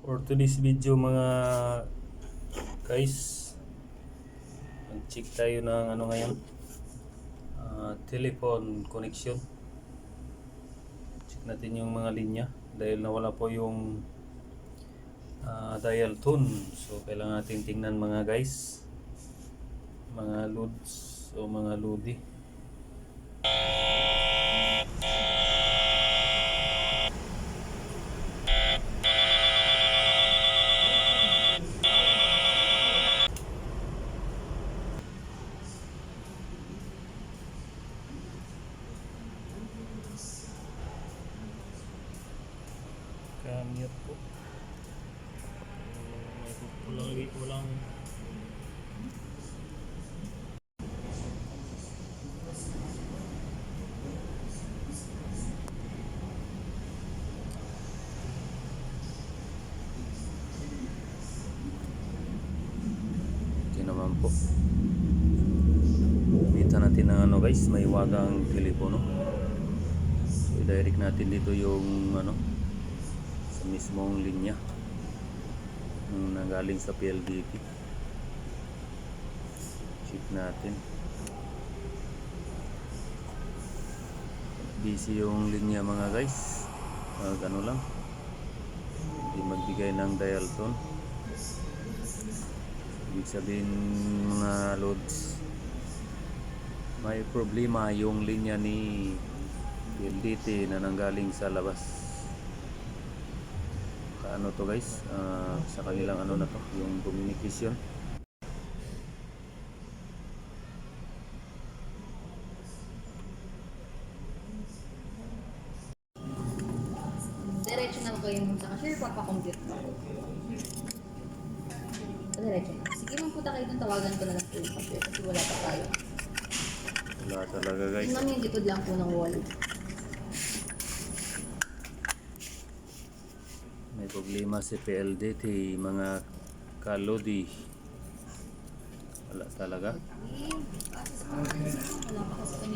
For today's video mga guys, mag-check tayo ng ano ngayon, ah, telephone connection. Check natin yung mga linya dahil nawala po yung ah, dial tone. So kailangan natin tingnan mga guys, mga loads o mga lodi. Kamyot po. Walang walang naman po. Gamitan natin ng ano guys, may wagang telepono. So i-direct natin dito yung ano sa mismong linya yung nanggaling sa PLDT. Check natin. Busy yung linya mga guys. Mag ano lang. Hindi magbigay ng dial tone. Ibig sabihin mga loads may problema yung linya ni PLDT na nanggaling sa labas ano to guys ah, sa kanilang ano na to yung communication Diretso na kayo sa cashier, papakompute ko. Diretso na. Sige man punta kayo dun, tawagan ko na lang po yung cashier kasi wala pa tayo. wala talaga guys mo yung likod lang po ng wall. May problema si PLDT mga kalodi wala talaga. Wala pa kasi